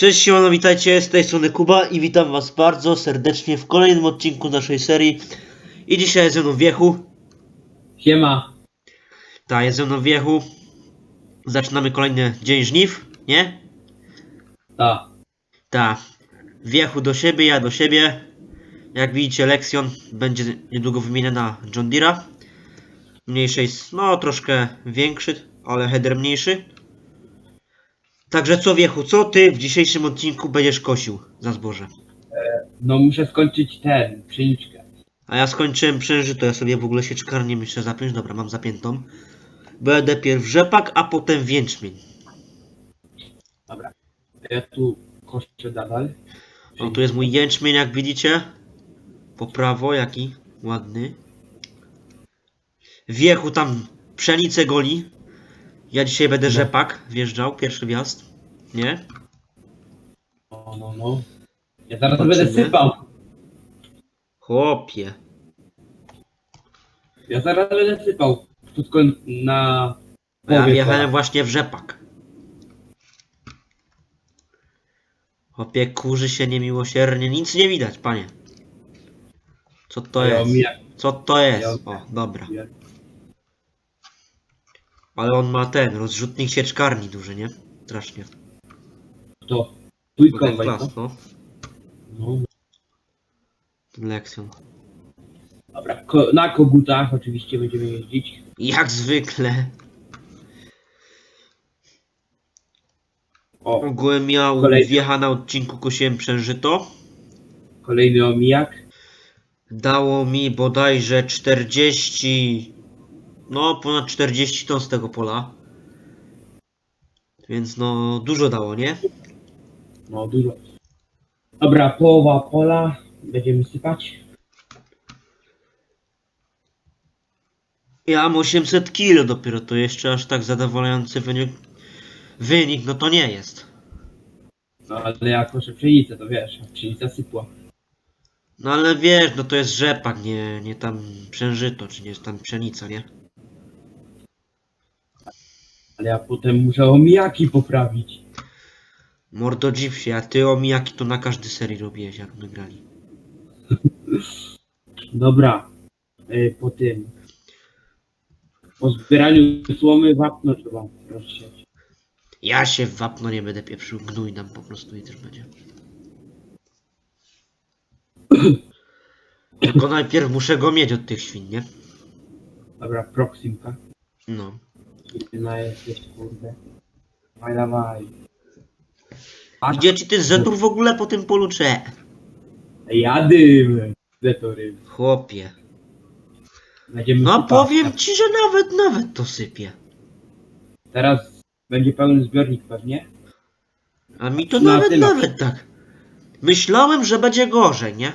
Cześć siemano, witajcie, z tej strony Kuba i witam was bardzo serdecznie w kolejnym odcinku naszej serii. I dzisiaj jest ze mną Wiechu. Siema. Ta, jest ze mną Wiechu. Zaczynamy kolejny dzień żniw, nie? Ta. Ta. Wiechu do siebie, ja do siebie. Jak widzicie, Lexion będzie niedługo wymieniona na John Deere'a. Mniejszy jest, no troszkę większy, ale header mniejszy. Także co Wiechu, co ty w dzisiejszym odcinku będziesz kosił za zboże? No muszę skończyć ten, pszeniczkę. A ja skończyłem przężyto, ja sobie w ogóle sieczkarnię muszę zapiąć, dobra, mam zapiętą. Będę pierw rzepak, a potem więczmień. Dobra. Ja tu koszczę nadal. O, tu jest mój jęczmień, jak widzicie. Po prawo, jaki ładny. Wiechu tam pszenicę goli. Ja dzisiaj będę No. rzepak wjeżdżał, pierwszy wjazd. Nie? No, no, no. Ja zaraz Patrzymy. będę sypał. Chłopie. Ja zaraz będę sypał. Skoń na... Ja wjechałem właśnie w rzepak. Chłopie, kurzy się niemiłosiernie, nic nie widać, panie. Co to Ja jest? omijam. Co to jest? O, dobra. Ale on ma ten, rozrzutnik sieczkarni duży, nie? Strasznie. To. Tu i No, ten klas, no. no. Ten Lexion. Dobra. Ko na kogutach oczywiście będziemy jeździć. Jak zwykle. O, Ogółem miał Kolejny. wjecha na odcinku kosiłem przężyto. kolejny omijak. Dało mi bodajże 40... No, ponad 40 ton z tego pola. Więc no, dużo dało, nie? No, dużo. Dobra, połowa pola. Będziemy sypać. Ja mam 800 kilo dopiero, to jeszcze aż tak zadowalający wynik. Wynik, no to nie jest. No, ale jak koszę pszenicę, to wiesz, pszenica sypła. No ale wiesz, no to jest rzepak, nie, nie tam przężyto, czy nie jest tam pszenica, nie? Ale ja potem muszę omijaki poprawić. Mordo dziw się, a ty omijaki to na każdy serii robiłeś, jak my grali. Dobra. Y, po tym. Po zbieraniu słomy wapno trzeba rozsiać. Ja się w wapno nie będę pieprzył, gnój nam po prostu i też będzie. Tylko najpierw muszę go mieć od tych świn, nie? Dobra, Proximka. No. Na jesteś, kurde. Dawaj, dawaj. A Gdzie ci ty zetur w ogóle po tym polu cze? Jadym! Zetory. Chłopie. Będziemy No sypać. powiem ci, że nawet, nawet to sypie. Teraz będzie pełny zbiornik pewnie. A mi to Na nawet, tyle. nawet tak. Myślałem, że będzie gorzej, nie?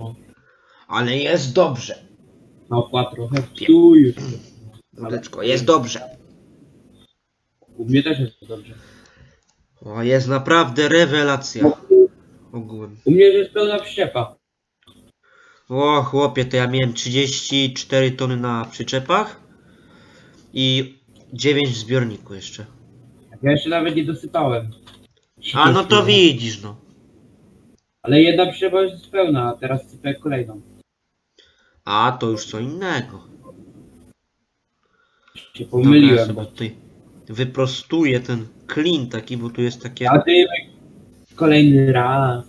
No. Ale jest dobrze. Na opłat trochę. Tu już. Mordeczko, jest dobrze. U mnie też jest dobrze. O, jest naprawdę rewelacja. Ogółem. U mnie jest pełna przyczepa. O, chłopie, to ja miałem 34 tony na przyczepach i 9 w zbiorniku jeszcze. Ja jeszcze nawet nie dosypałem. A no to widzisz, no. Ale jedna przyczepa już jest pełna, a teraz sypę kolejną. A, to już co innego. Się Dobra, pomyliłem. sobie tutaj wyprostuję ten klin taki, bo tu jest takie... A ty kolejny raz.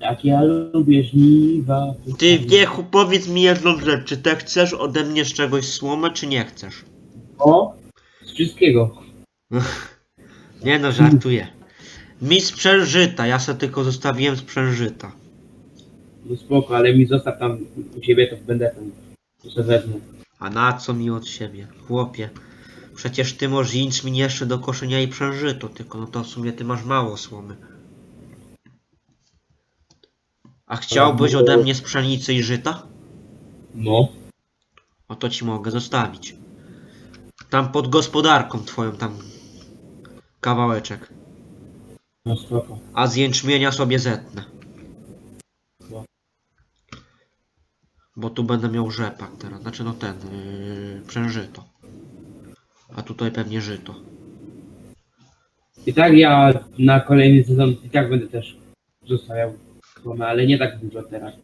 Jak ja lubię żniwa. Ty, wiechu, powiedz mi jedną rzecz, czy ty chcesz ode mnie z czegoś słomę, czy nie chcesz? O, z wszystkiego. Nie no, żartuję. Mi sprzężyta, ja se tylko zostawiłem sprzężyta. No spoko, ale mi zostaw tam u ciebie, to będę tam. To wezmę. A na co mi od siebie? Chłopie, przecież ty masz jęczmień jeszcze do koszenia i przężyto, tylko no to w sumie ty masz mało słomy. A chciałbyś ode mnie z pszenicy i żyta? No. O to ci mogę zostawić. Tam pod gospodarką twoją tam kawałeczek. No spoko. A z jęczmienia sobie zetnę. Bo tu będę miał rzepak teraz. Znaczy no ten, yy, przężyto. A tutaj pewnie żyto. I tak ja na kolejny sezon i tak będę też zostawiał słomę, ale nie tak dużo teraz.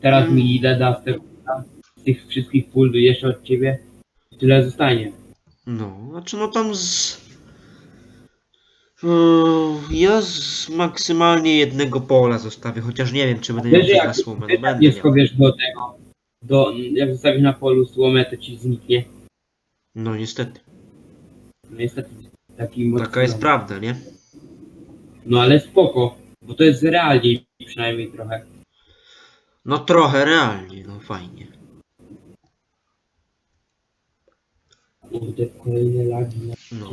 Teraz Mm. mi ile da z, tego, z tych wszystkich pól jeszcze od ciebie, tyle zostanie. No, znaczy no tam z... Yy, Ja z maksymalnie jednego pola zostawię, chociaż nie wiem, czy będę miał na słomę. No będę do tego, do, jak zostawisz na polu słomę, to ci zniknie. No niestety, No niestety, taki mocny taka jest prawda, nie? No ale spoko, bo to jest realniej przynajmniej trochę. No trochę realnie, no fajnie. Kurde, kolejne lagi. No.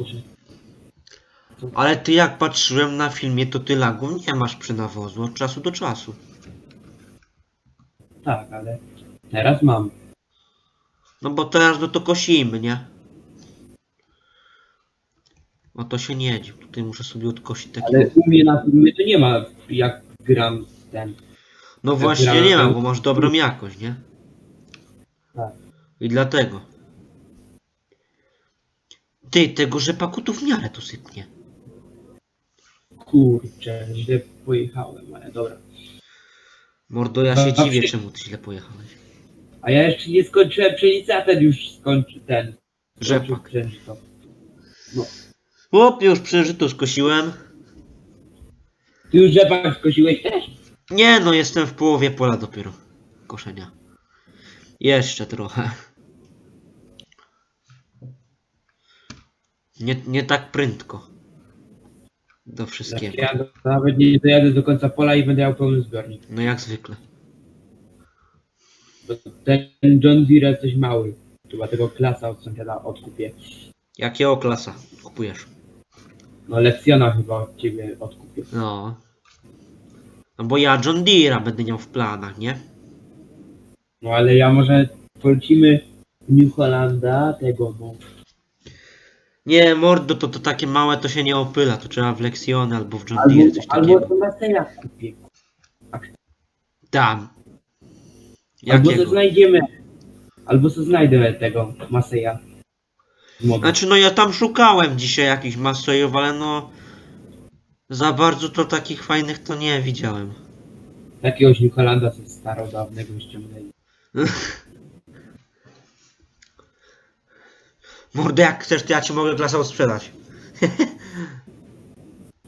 No. Ale ty jak patrzyłem na filmie, to ty lagów nie masz przy nawozu od czasu do czasu. Tak, ale teraz mam. No bo teraz no to kosimy, nie? No to się nie dziw, tutaj muszę sobie odkosić taki... Ale u mnie na filmie to nie ma jak gram ten. No jak właśnie nie mam, bo masz dobrą jakość, nie? Tak. I dlatego. Ty, tego rzepaku tu w miarę tu sypnie. Kurczę, źle pojechałem, ale dobra. Mordo, ja się Dobrze. dziwię, czemu ty źle pojechałeś. A ja jeszcze nie skończyłem pszenicy, a ten już skończy ten. Rzepak. skończył pszenico. Chłop, już przeżyto skosiłem. Ty już rzepak skosiłeś też? Nie, no jestem w połowie pola dopiero. Koszenia. Jeszcze trochę. Nie, nie tak prędko. Do wszystkiego. Ja nawet nie dojadę do końca pola i będę miał pełny zbiornik. No jak zwykle. Ten John Deere jest coś mały. Chyba tego klasa od sąsiada odkupię. Jakiego klasa kupujesz? No lekcjona chyba od ciebie odkupię. No. No bo ja John Deere'a będę miał w planach, nie? No ale ja może polecimy New Hollanda tego, bo Nie, mordo, to, to takie małe to się nie opyla. To trzeba w Lexiony albo w John albo, Deere coś albo takiego. to na kupię. Tam. Albo to Jakiego? znajdziemy. Albo to znajdę tego Maseja. Mogę. Znaczy, no ja tam szukałem dzisiaj jakichś Masejów, ale no... Za bardzo to takich fajnych to nie widziałem. Jakiegoś New Hollanda ze starodawnego ściągnęli. Mordo, jak chcesz, to ja ci mogę klasę sprzedać.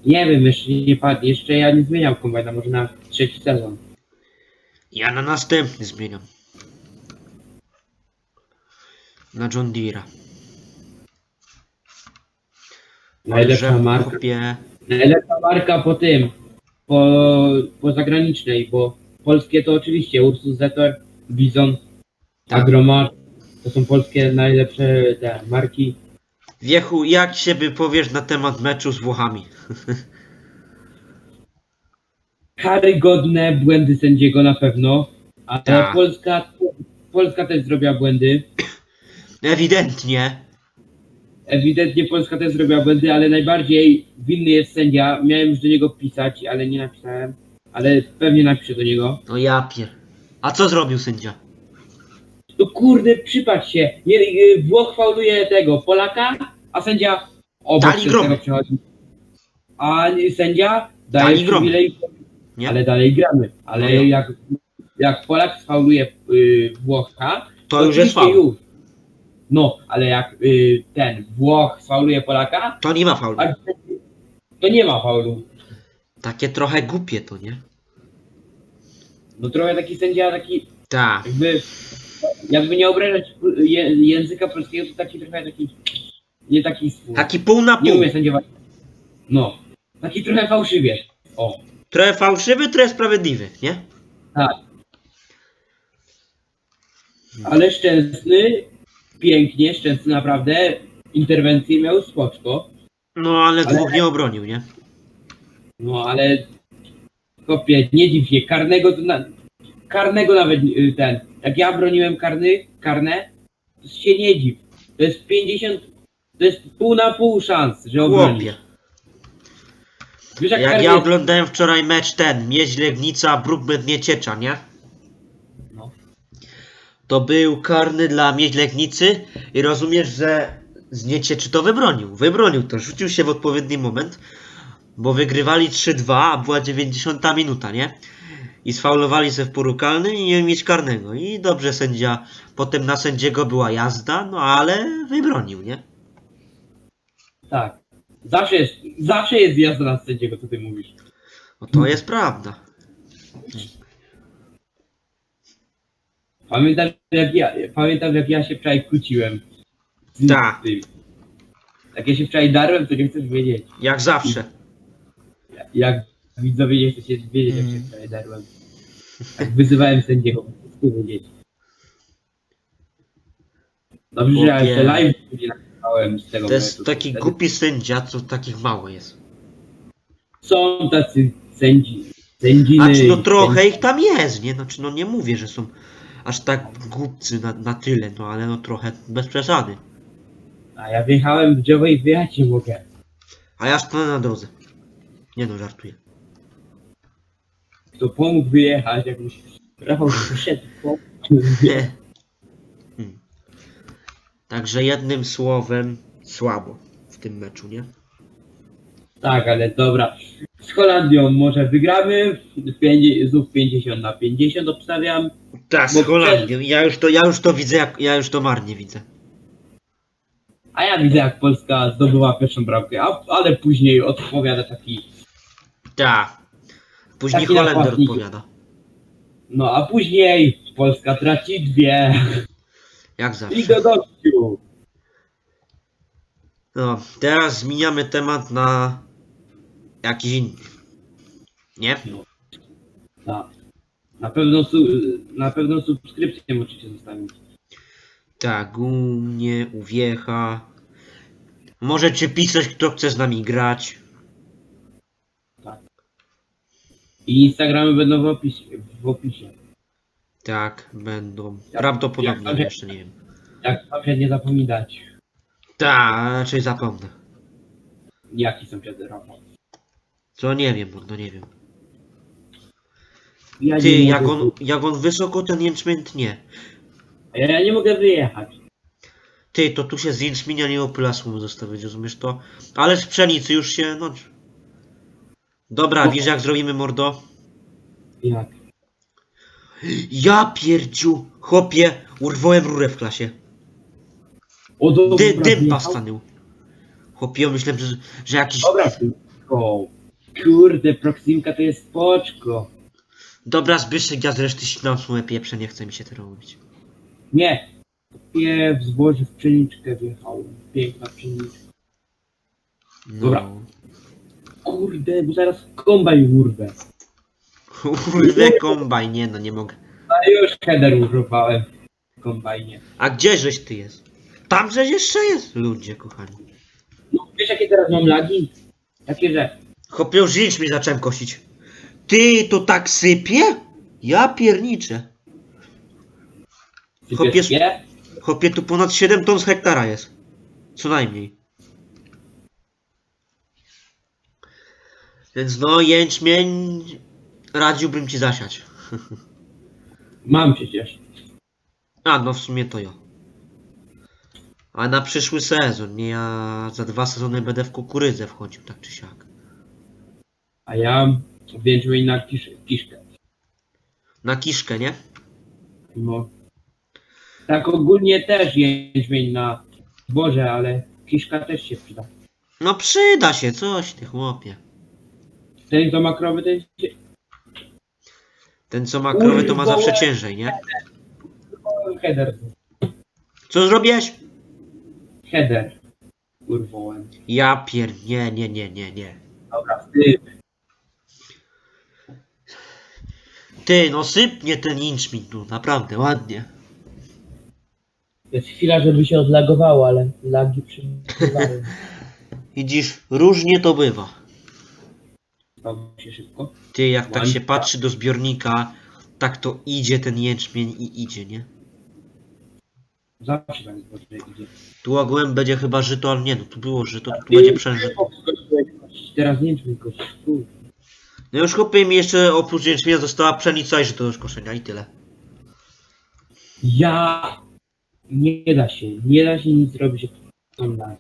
Nie wiem, jeszcze nie padł. Jeszcze ja nie zmieniam kombajna, może na trzeci sezon. Ja na następny zmieniam. Na John Deere'a. Najlepsza Że marka. kupię... Najlepsza marka po tym. Po, po zagranicznej, bo polskie to oczywiście Ursus Zetor, Bizon, Tak. Agromar. To są polskie najlepsze te marki. Wiechu, jak się wypowiesz na temat meczu z Włochami? Karygodne błędy sędziego na pewno, ale Tak. Polska, Polska też zrobiła błędy. Ewidentnie. Ewidentnie Polska też zrobiła błędy, ale najbardziej winny jest sędzia. Miałem już do niego pisać, ale nie napisałem. Ale pewnie napiszę do niego. No ja pier... A co zrobił sędzia? No kurde, przypatrz się. Y, Włoch fauluje tego Polaka, a sędzia obok Dali przechodzi. A sędzia daje Dali przywilej, Nie? ale dalej gramy. Ale No jo. jak, jak Polak sfauluje y, Włocha, To już jest faul. już. No, ale jak y, ten Włoch sfauluje Polaka, To nie ma faulu. to nie ma faulu. Takie trochę głupie to, nie? No trochę taki sędzia, taki Tak. jakby, jakby nie obrażać je, języka polskiego, to taki trochę taki, nie taki. Taki pół na Nie pół. umie sędziować. No, taki trochę fałszywie. O, Trochę fałszywy, trochę sprawiedliwy, nie? tak. Ale szczęsny, pięknie, szczęsny naprawdę, interwencję miał spoczko. No ale Ale- dwóch nie obronił, nie? No ale kopie, nie dziw się, karnego to na, karnego nawet y, ten, jak ja broniłem karny, karne, to się nie dziw. To jest 50, to jest pół na pół szans, że obroni. Chłopie. Wiesz jak, Jak ja oglądałem wczoraj mecz ten, Mieź Legnica, Brookbet Nieciecza, nie? No. To był karny dla Mieź Legnicy i rozumiesz, że z Niecieczy to wybronił. Wybronił to, rzucił się w odpowiedni moment, Bo wygrywali 3-2, a była 90 minuta, nie? I sfaulowali se w polu karnym i nie mieć karnego. I dobrze sędzia, potem na sędziego była jazda, no ale wybronił, nie? Tak. Zawsze jest, zawsze jest jazda na sędziego, co ty mówisz. No to jest prawda. Pamiętam jak ja, pamiętam jak ja się wczoraj kłóciłem. z Tak. tym. Jak ja się wczoraj darłem, to nie chcesz wiedzieć. Jak zawsze. Jak widzowie nie chcecie wiedzieć, jak się Mm. wczoraj darłem. Jak wyzywałem sędziego, chcę wiedzieć. Dobrze, że ja live nie nagrałem z tego To jest meczu. taki głupi sędzia, co takich mało jest. Są tacy sędzi, sędziny. Znaczy no trochę ich tam jest, nie? Znaczy no nie mówię, że są aż tak głupcy na, na tyle, no ale no trochę bez przesady. A ja wjechałem w drzewo i wyjechać nie mogę. A ja stanę na drodze. Nie no, żartuję. Kto pomógł wyjechać, jakbyś Rafał przyszedł, pomógł wyjechać. Także jednym słowem słabo w tym meczu, nie? Tak, ale dobra. Z Holandią może wygramy. Pięćdzie- Znów 50 na 50 obstawiam. Tak, z Holandią. Ja już to, ja już to widzę, jak, ja już to marnie widzę. A ja widzę jak Polska zdobyła pierwszą bramkę, a, ale później odpowiada taki. Tak. Później Taki Holender napastnik. odpowiada. No a później Polska traci dwie. Jak I zawsze. do gościu. No, teraz zmieniamy temat na jakiś inny. Nie? Tak. Na pewno, su, na pewno subskrypcję możecie zostawić. Tak, u mnie, u Wiecha. Możecie pisać, kto chce z nami grać. I Instagramy będą w opisie. W opisie. Tak, będą. Jak- Prawdopodobnie, jak- jeszcze nie wiem. Jak sąsiad nie zapominać. Tak, raczej zapomnę. Jaki sąsiad Rafał? Co nie wiem, no nie wiem. Ja Ty, nie jak mogę on, jak on wysoko ten jęczmień tnie. Ja, ja nie mogę wyjechać. Ty, to tu się z jęczmienia nie opyla słomu zostawić, rozumiesz to? Ale z pszenicy już się, no... Dobra, No. wiesz jak zrobimy mordo? Jak? Ja pierdziu, chłopie, urwałem rurę w klasie. O, dobra, Dy, dym wyjechał. pastanął. Chłopie, ja myślałem, że, że jakiś... Dobra, kurde, Proximka to jest spoczko. Dobra, Zbyszek, ja zresztą ścinam słomę pieprze, nie chce mi się to robić. Nie. Nie, w zboże w pszeniczkę wjechał. Piękna pszeniczka. No. Dobra. Kurde, bo zaraz kombaj urwę. Kurde, kombaj, nie no, nie mogę. A już header używałem w kombajnie. A gdzieżeś ty jest? Tam żeś jeszcze jest? Ludzie, kochani. No, wiesz jakie teraz mam lagi? Takie, że Chłopie, już żyć mi zacząłem kosić. Ty, to tak sypie? Ja pierniczę. wiesz, nie? Chłopie, tu ponad 7 ton z hektara jest. Co najmniej. Więc no, jęczmień radziłbym ci zasiać. Mam przecież. A, no w sumie to ja. A na przyszły sezon, nie ja za dwa sezony będę w kukurydzę wchodził, tak czy siak. A ja wjeżdżam na kisz, kiszkę. Na kiszkę, nie? No. Tak ogólnie też jęczmień na zboże, ale kiszka też się przyda. No przyda się coś, ty chłopie. Ten co ma krowy, ten. Ten co ma krowy to ma zawsze ciężej, nie? Header. Co zrobiłeś? Header. Urwałem. Ja pier... Nie, nie, nie, nie, nie. Dobra, ty. Ty, no sypnie ten inczmin tu, naprawdę, ładnie. Jest chwila, żeby się odlagowało, ale lagi przybywają. Widzisz, różnie to bywa. Stało się szybko. Ty, jak tak się patrzy do zbiornika, tak to idzie ten jęczmień i idzie, nie? Zawsze tak idzie. Tu ogółem będzie chyba żyto, ale nie, no tu było żyto, to tu będzie przężyto. Teraz nie wiem, tylko No już chłopie mi jeszcze oprócz jęczmienia została pszenica i żyto do skoszenia i tyle. Ja... Nie da się, nie da się nic zrobić online.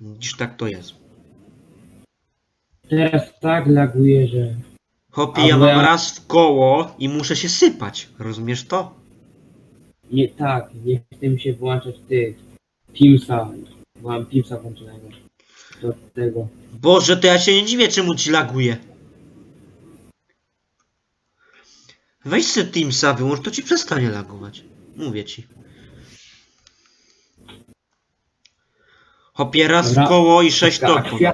Widzisz, tak to jest. Teraz tak laguje, że... Hopie, A ja mam ja- raz w koło i muszę się sypać. Rozumiesz to? Nie tak, nie chce mi się włączać tych Teamsa. Bo Mam Teamsa włączonego. Do tego. Boże, to ja się nie dziwię, czemu ci laguje. Weź sobie Teamsa, wyłącz, to ci przestanie lagować. Mówię ci. Hopie, raz Dobra. w koło i sześć Taka tor akcja.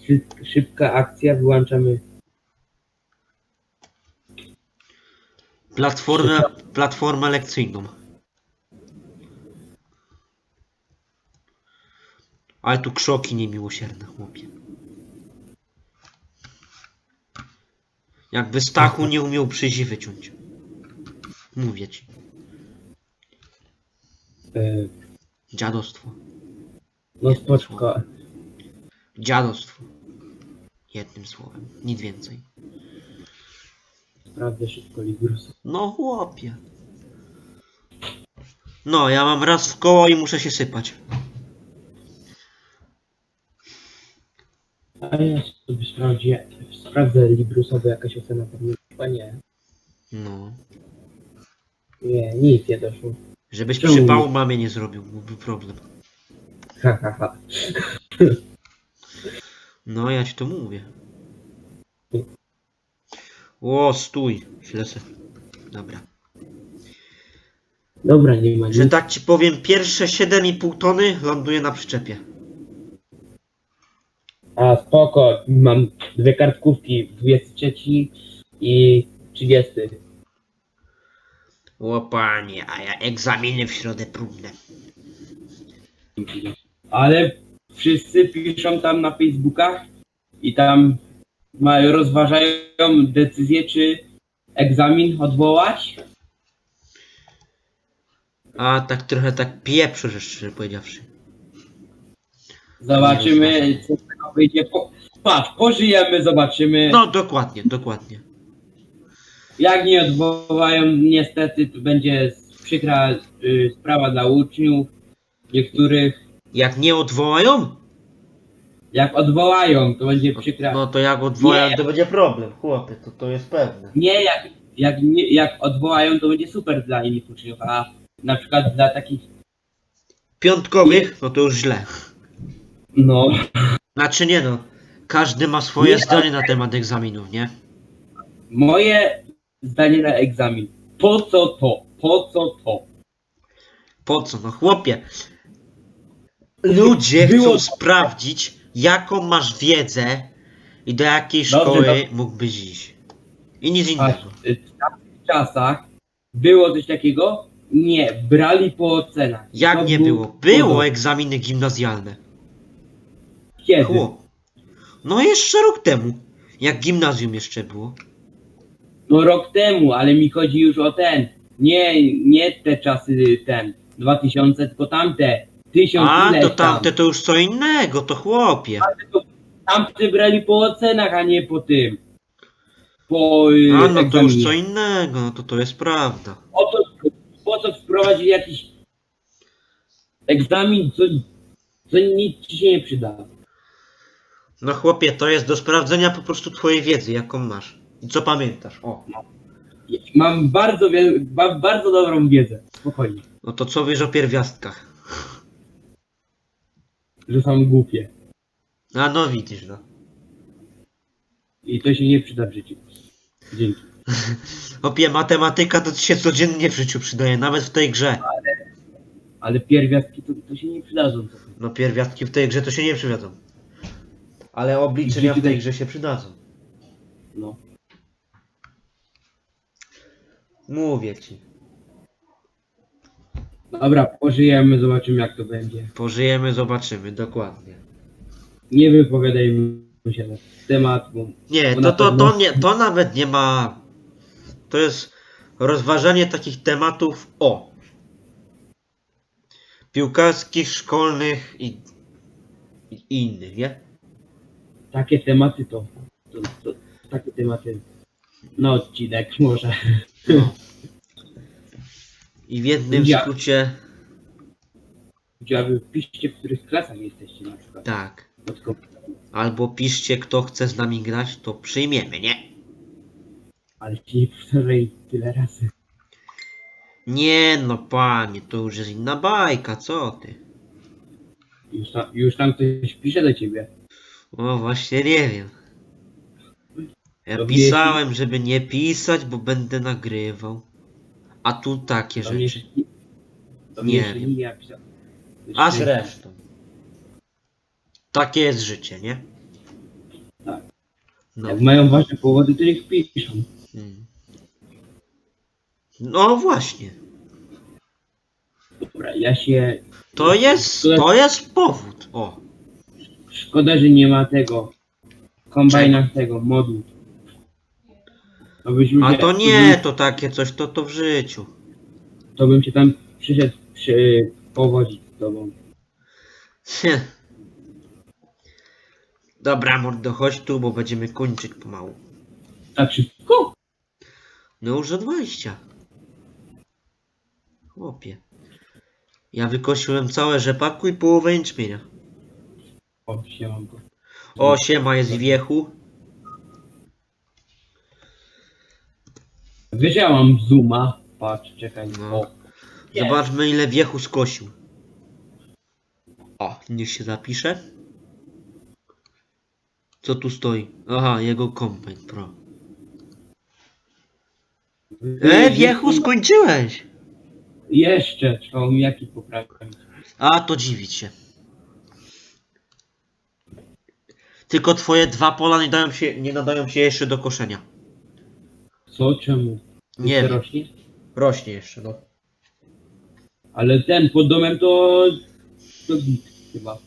Szyb- Szybka akcja, wyłączamy. Platformę, platformę lekcyjną. Ale tu krzoki niemiłosierne, chłopie. Jakby Stachu nie umiał przyzi wyciąć. Mówię ci. E, Dziadostwo. no spoczko. Dziadostwo. Jednym słowem. Nic więcej. Sprawdzę szybko Ligrusa. No chłopie. No, ja mam raz w koło i muszę się sypać. A ja sobie sprawdzę, sprawdzę Librusa, bo jakaś ocena pewnie chyba nie. No. Nie, nic nie doszło. Żebyś Czemu? przypału mamie nie zrobił, byłby problem. Ha, ha, ha. No, ja ci to mówię. O, stój. Źle se. Dobra. Dobra, nie ma Że nic. tak ci powiem, pierwsze 7,5 tony ląduje na przyczepie. A spoko, mam dwie kartkówki, 23 i 30. O panie, a ja egzaminy w środę próbne. Ale wszyscy piszą tam na Facebookach i tam mają, rozważają decyzję, czy egzamin odwołać. A tak trochę tak pieprzę, że szczerze powiedziawszy. Zobaczymy, co z tego wyjdzie. Po, patrz, pożyjemy, zobaczymy. No, dokładnie, dokładnie. Jak nie odwołają, niestety to będzie przykra y, sprawa dla uczniów. Niektórych, Jak nie odwołają? jak odwołają, to będzie przykra. No to jak odwołają, Nie. to będzie problem, chłopie, to, to jest pewne. Nie, jak, jak, nie, jak odwołają, to będzie super dla innych uczniów, a na przykład dla takich, Piątkowych, no to już źle. no, Znaczy nie no, każdy ma swoje Nie, zdanie na temat egzaminów, nie? moje zdanie na egzamin. Po co to? Po co to? Po co? No chłopie. Ludzie Było- chcą sprawdzić, jaką masz wiedzę i do jakiej Dobrze, szkoły dobrze. mógłbyś iść. I nic A innego. w tamtych czasach było coś takiego? Nie, brali po ocenach. Jak To nie był było? Było egzaminy gimnazjalne. Kiedy? Chłop. No jeszcze rok temu. Jak gimnazjum jeszcze było. No rok temu, ale mi chodzi już o ten. Nie, nie te czasy ten. 2000, tylko tamte. Tysiąc A, ileś to tam. tamte to już co innego, to chłopie. Tamte brali po ocenach, a nie po tym. Po y, A, no to egzaminie. już co innego, no to to jest prawda. O to, po co wprowadzić jakiś egzamin, co, co nic ci się nie przyda. No chłopie, to jest do sprawdzenia po prostu twojej wiedzy, jaką masz. I co pamiętasz. O. Mam bardzo, wiel- mam bardzo dobrą wiedzę. Spokojnie. No to co wiesz o pierwiastkach? Że są głupie. A no widzisz, no. I to się nie przyda w życiu. Dzięki. Chłopie, matematyka to ci się codziennie w życiu przydaje, nawet w tej grze. Ale pierwiastki to, to się nie przydadzą. No pierwiastki w tej grze to się nie przydadzą. Ale obliczenia w tej grze się przydadzą. No. Mówię ci. Dobra, pożyjemy, zobaczymy jak to będzie. Pożyjemy, zobaczymy, dokładnie. Nie wypowiadajmy się na temat, bo Nie, Bo to, na to, pewno- to, nie, to nawet nie ma. To jest rozważanie takich tematów o piłkarskich, szkolnych i, i innych, nie? takie tematy to, to, to takie tematy na odcinek może. I w jednym Ja- skrócie Dziaby, piszcie, w których klasach jesteście na przykład. Tak. Albo piszcie, kto chce z nami grać, to przyjmiemy, nie? Ale się nie powtarzaj tyle razy. Nie no, panie, to już jest inna bajka, co ty? Już tam, już tam ktoś pisze do ciebie. O, właśnie nie wiem. Ja To pisałem, żeby nie pisać, bo będę nagrywał. A tu takie Do mnie rzeczy. Do mnie Nie wiem. nie napisał. A zresztą. Takie jest życie, nie? Tak. No. Jak mają ważne powody, to niech piszą. Mm. No właśnie. Dobra, ja się... To jest, to jest powód. O. Szkoda, że nie ma tego... Kombajna tego modu. To byś A to nie, to takie coś, to to w życiu. To bym cię tam przyszedł przy... powodzić z tobą. Dobra, mordo, chodź tu, bo będziemy kończyć pomału. Tak szybko? No już za 20. Chłopie. Ja wykosiłem całe rzepaku i połowę jęczmienia. O, siemanko. O, siema, jest wiechu. Mam zooma. Patrz, czekaj. No. O. Zobaczmy, ile wiechu skosił. O, niech się zapisze. Co tu stoi? Aha, jego kombajn pro. E, wiechu, skończyłeś! Jeszcze, trzeba mi jaki poprawić. A, to dziwić się. Tylko twoje dwa pola nie, dają się, nie nadają się jeszcze do koszenia. Co, czemu? Nie wiem. rośnie? Rośnie jeszcze, no. Ale ten pod domem to... To git chyba.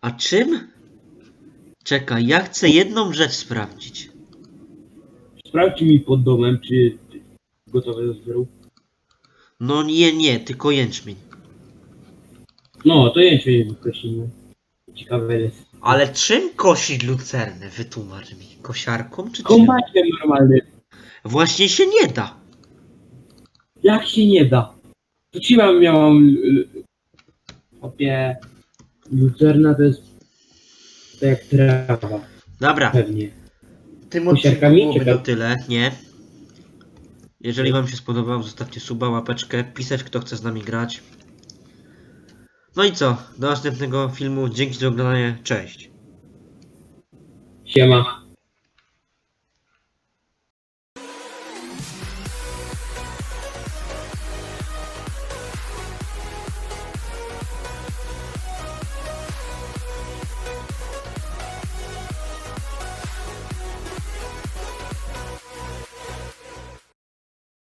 A czym? Czekaj, ja chcę jedną rzecz sprawdzić. Sprawdź mi pod domem, czy czy gotowe do zbioru. No nie, nie, tylko jęczmień. No, to się wykosimy. Ciekawe jest. Ale czym kosić lucernę? Wytłumacz mi. Kosiarką czy czym? Kombajnem normalny. Właśnie się nie da. Jak się nie da? Mam miałam... Opie... Lucerna to jest... To jak trawa, Dobra, pewnie. tym odcinku byłoby czy to tyle, nie? Jeżeli wam się spodobał, zostawcie suba, łapeczkę, pisać kto chce z nami grać. No i co? Do następnego filmu. Dzięki za oglądanie. Cześć. Siema.